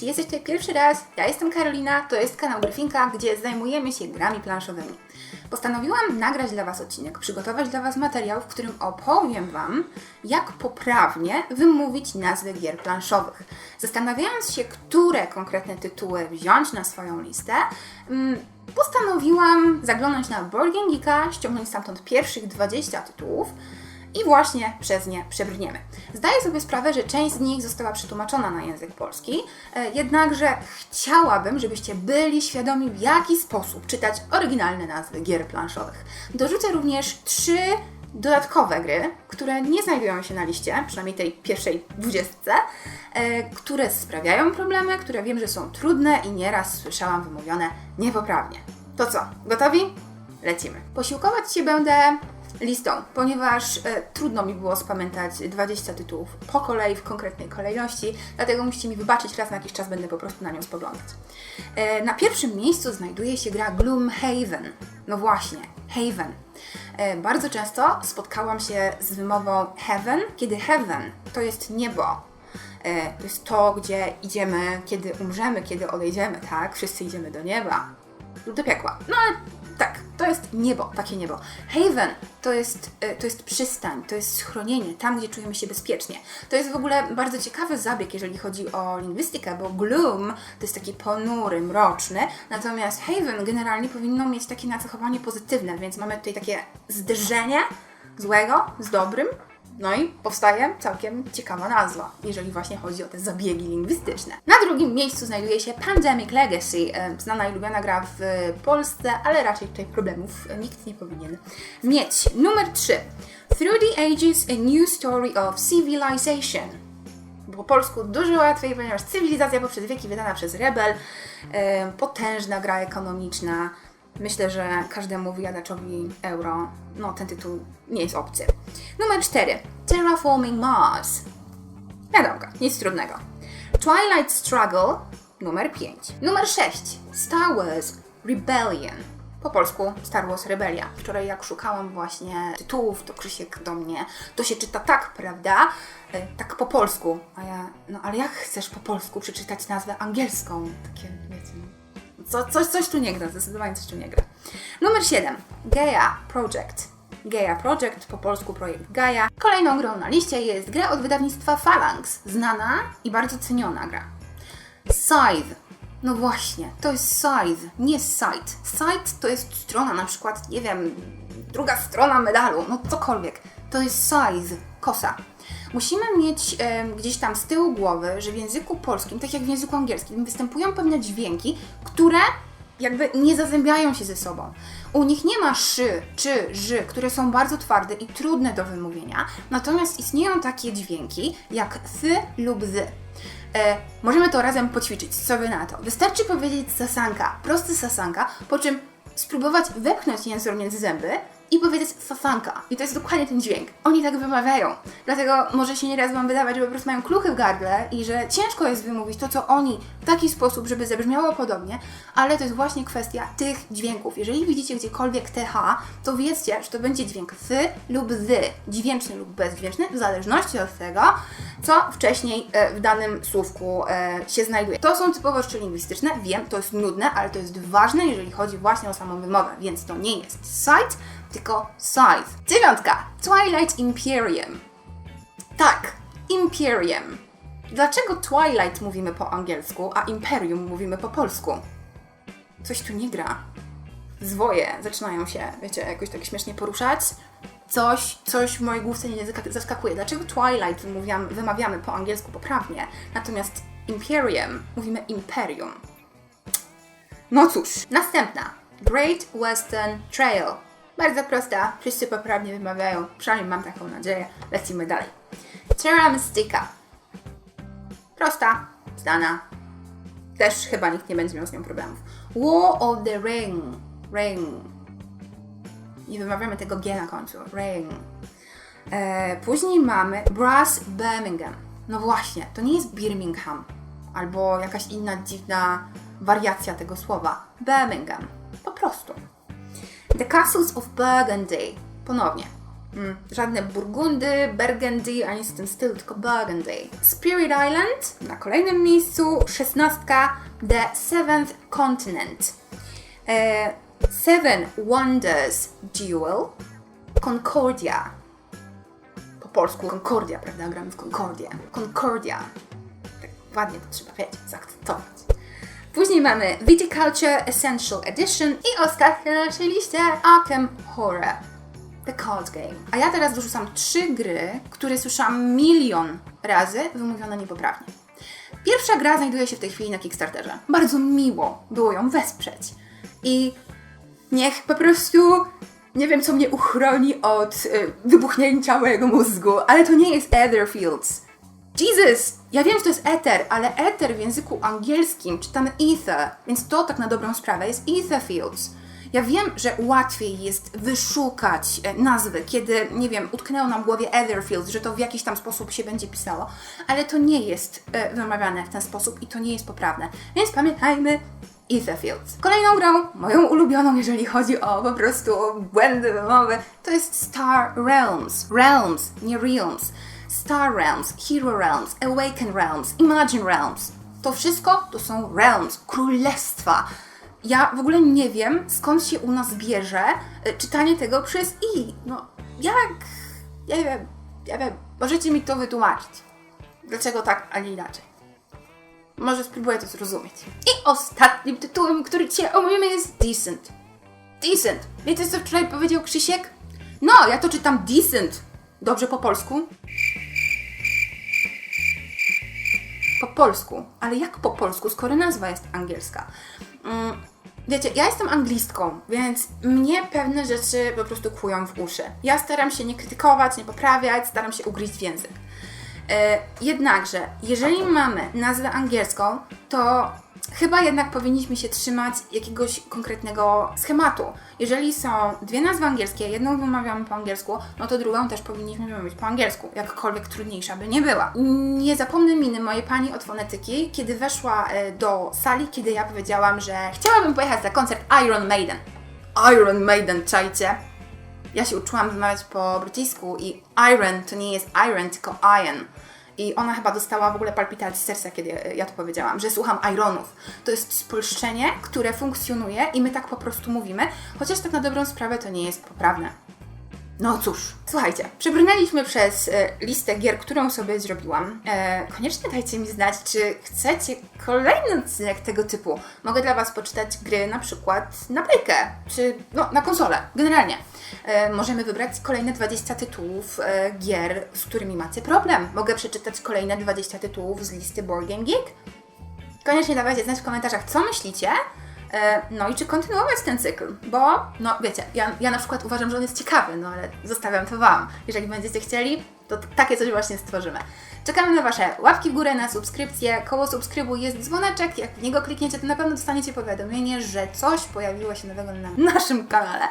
Jeśli jesteś tutaj pierwszy raz, ja jestem Karolina, to jest kanał Gryfinka, gdzie zajmujemy się grami planszowymi. Postanowiłam nagrać dla Was odcinek, przygotować dla Was materiał, w którym opowiem Wam, jak poprawnie wymówić nazwy gier planszowych. Zastanawiając się, które konkretne tytuły wziąć na swoją listę, mm, postanowiłam zaglądnąć na Board Game Geeka, ściągnąć stamtąd pierwszych 20 tytułów, i właśnie przez nie przebrniemy. Zdaję sobie sprawę, że część z nich została przetłumaczona na język polski, e, jednakże chciałabym, żebyście byli świadomi, w jaki sposób czytać oryginalne nazwy gier planszowych. Dorzucę również trzy dodatkowe gry, które nie znajdują się na liście, przynajmniej tej pierwszej dwudziestce, e, które sprawiają problemy, które wiem, że są trudne i nieraz słyszałam wymówione niepoprawnie. To co, gotowi? Lecimy. Posiłkować się będę listą, ponieważ e, trudno mi było spamiętać 20 tytułów po kolei, w konkretnej kolejności, dlatego musicie mi wybaczyć, raz na jakiś czas będę po prostu na nią spoglądać. E, na pierwszym miejscu znajduje się gra Gloomhaven. No właśnie, Haven. E, bardzo często spotkałam się z wymową heaven, kiedy heaven to jest niebo, to jest to, gdzie idziemy, kiedy umrzemy, kiedy odejdziemy, tak? Wszyscy idziemy do nieba lub do piekła. No ale tak, to jest niebo, takie niebo. Haven to jest, e, to jest przystań, to jest schronienie, tam gdzie czujemy się bezpiecznie. To jest w ogóle bardzo ciekawy zabieg, jeżeli chodzi o lingwistykę, bo gloom to jest taki ponury, mroczny, natomiast haven generalnie powinno mieć takie nacechowanie pozytywne, więc mamy tutaj takie zderzenie złego z dobrym, no i powstaje całkiem ciekawa nazwa, jeżeli właśnie chodzi o te zabiegi lingwistyczne. Na drugim miejscu znajduje się Pandemic Legacy, e, znana i lubiana gra w Polsce, ale raczej tutaj problemów nikt nie powinien mieć. Numer 3. Through the Ages a New Story of Civilization. Po polsku dużo łatwiej, ponieważ cywilizacja poprzez wieki wydana przez Rebel, e, potężna gra ekonomiczna, Myślę, że każdemu wyjadaczowi euro, no ten tytuł nie jest obcy. Numer 4. Terraforming Mars. Wiadomo, nic trudnego. Twilight Struggle. Numer 5. Numer 6. Star Wars Rebellion. Po polsku Star Wars Rebelia. Wczoraj jak szukałam właśnie tytułów, to Krzysiek do mnie, to się czyta tak, prawda? E, tak po polsku. A ja, no ale jak chcesz po polsku przeczytać nazwę angielską? Takie, wiecie, no. Co, coś, coś tu nie gra, zdecydowanie coś tu nie gra. Numer 7. Gaia Project. Gaia Project, po polsku projekt Gaia. Kolejną grą na liście jest gra od wydawnictwa Phalanx. Znana i bardzo ceniona gra. Scythe. No właśnie, to jest Scythe, nie Site. Site to jest strona, na przykład, nie wiem, druga strona medalu, no cokolwiek. To jest Scythe, kosa. Musimy mieć gdzieś tam z tyłu głowy, że w języku polskim, tak jak w języku angielskim, występują pewne dźwięki, które jakby nie zazębiają się ze sobą. U nich nie ma szy, czy, ży, które są bardzo twarde i trudne do wymówienia, natomiast istnieją takie dźwięki jak thy lub zy. E, możemy to razem poćwiczyć. Co wy na to? Wystarczy powiedzieć sasanka, prosty sasanka, po czym spróbować wepchnąć język między zęby i powiedzieć fafanka. I to jest dokładnie ten dźwięk. Oni tak wymawiają. Dlatego może się nieraz Wam wydawać, że po prostu mają kluchy w gardle i że ciężko jest wymówić to, co oni w taki sposób, żeby zabrzmiało podobnie, ale to jest właśnie kwestia tych dźwięków. Jeżeli widzicie gdziekolwiek TH, to wiedzcie, że to będzie dźwięk thy lub zy, dźwięczny lub bezdźwięczny, w zależności od tego, co wcześniej e, w danym słówku e, się znajduje. To są typowo rzeczy lingwistyczne, wiem, to jest nudne, ale to jest ważne, jeżeli chodzi właśnie o samą wymowę, więc to nie jest site, tylko Scythe. Dziewiątka. Twilight Imperium. Tak, Imperium. Dlaczego Twilight mówimy po angielsku, a Imperium mówimy po polsku? Coś tu nie gra. Zwoje zaczynają się, wiecie, jakoś tak śmiesznie poruszać. Coś, coś w mojej główce nie zaskakuje. Dlaczego Twilight wymawiamy, wymawiamy po angielsku poprawnie, natomiast Imperium mówimy Imperium? No cóż, następna. Great Western Trail. Bardzo prosta, wszyscy poprawnie wymawiają, przynajmniej mam taką nadzieję. Lecimy dalej. Terra Mystica. Prosta, znana. Też chyba nikt nie będzie miał z nią problemów. War of the Ring. Ring. Nie wymawiamy tego G na końcu. Ring. E, później mamy Brass Birmingham. No właśnie, to nie jest Birmingham. Albo jakaś inna dziwna wariacja tego słowa. Birmingham. Po prostu. The Castles of Burgundy. Ponownie. Mm, żadne Burgundy, Burgundy, ani z tym stylu, tylko Burgundy. Spirit Island na kolejnym miejscu, szesnastka The Seventh Continent. E, Seven Wonders Jewel, Concordia. Po polsku Concordia, prawda? Gramy w Concordia. Concordia. Tak ładnie to trzeba, wiecie, zaakcentować. Później mamy Viticulture Essential Edition i ostatnia na naszej liście Arkham Horror. The Card Game. A ja teraz dorzucam trzy gry, które słyszałam milion razy wymówione niepoprawnie. Pierwsza gra znajduje się w tej chwili na Kickstarterze. Bardzo miło było ją wesprzeć. I niech po prostu nie wiem, co mnie uchroni od y, wybuchnięcia mojego mózgu, ale to nie jest Etherfields. Jesus! Ja wiem, że to jest ether, ale ether w języku angielskim czytamy ether, więc to tak na dobrą sprawę jest Etherfields. Ja wiem, że łatwiej jest wyszukać e, nazwy, kiedy, nie wiem, utknęło nam w głowie Etherfields, że to w jakiś tam sposób się będzie pisało, ale to nie jest e, wymawiane w ten sposób i to nie jest poprawne. Więc pamiętajmy, Etherfields. Kolejną grą, moją ulubioną, jeżeli chodzi o po prostu błędy wymowy, to jest Star Realms. Realms, nie Realms. Star Realms, Hero Realms, Awaken Realms, Imagine Realms. To wszystko to są realms, królestwa. Ja w ogóle nie wiem, skąd się u nas bierze y, czytanie tego przez i. No, jak? Nie wiem, nie wiem. Możecie mi to wytłumaczyć. Dlaczego tak, a nie inaczej. Może spróbuję to zrozumieć. I ostatnim tytułem, który dzisiaj omówimy jest Decent. Decent. Wiecie co wczoraj powiedział Krzysiek? No, ja to czytam Decent. Dobrze po polsku? Po polsku. Ale jak po polsku, skoro nazwa jest angielska? Mm, wiecie, ja jestem anglistką, więc mnie pewne rzeczy po prostu kłują w uszy. Ja staram się nie krytykować, nie poprawiać, staram się ugryźć w język. E, jednakże, jeżeli mamy nazwę angielską, to chyba jednak powinniśmy się trzymać jakiegoś konkretnego schematu. Jeżeli są dwie nazwy angielskie, jedną wymawiamy po angielsku, no to drugą też powinniśmy wymawiać po angielsku, jakkolwiek trudniejsza by nie była. Nie zapomnę miny mojej pani od fonetyki, kiedy weszła e, do sali, kiedy ja powiedziałam, że chciałabym pojechać na koncert Iron Maiden. Iron Maiden, czajcie? Ja się uczyłam wymawiać po brytyjsku i iron to nie jest iron, tylko iron. I ona chyba dostała w ogóle palpitacji serca, kiedy ja to powiedziałam, że słucham ironów. To jest spolszczenie, które funkcjonuje i my tak po prostu mówimy, chociaż tak na dobrą sprawę to nie jest poprawne. No cóż, słuchajcie, przebrnęliśmy przez e, listę gier, którą sobie zrobiłam. E, koniecznie dajcie mi znać, czy chcecie kolejny odcinek tego typu. Mogę dla Was poczytać gry na przykład na playkę, czy no, na konsolę, generalnie. E, możemy wybrać kolejne 20 tytułów e, gier, z którymi macie problem. Mogę przeczytać kolejne 20 tytułów z listy Board Game Geek. Koniecznie dawajcie znać w komentarzach, co myślicie. E, No i czy kontynuować ten cykl, bo no wiecie, ja, ja na przykład uważam, że on jest ciekawy, no ale zostawiam to Wam. Jeżeli będziecie chcieli, to takie coś właśnie stworzymy. Czekamy na Wasze łapki w górę, na subskrypcję. Koło subskrybu jest dzwoneczek, jak w niego klikniecie, to na pewno dostaniecie powiadomienie, że coś pojawiło się nowego na naszym kanale.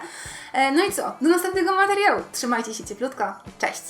E, No i co, do następnego materiału. Trzymajcie się cieplutko, cześć!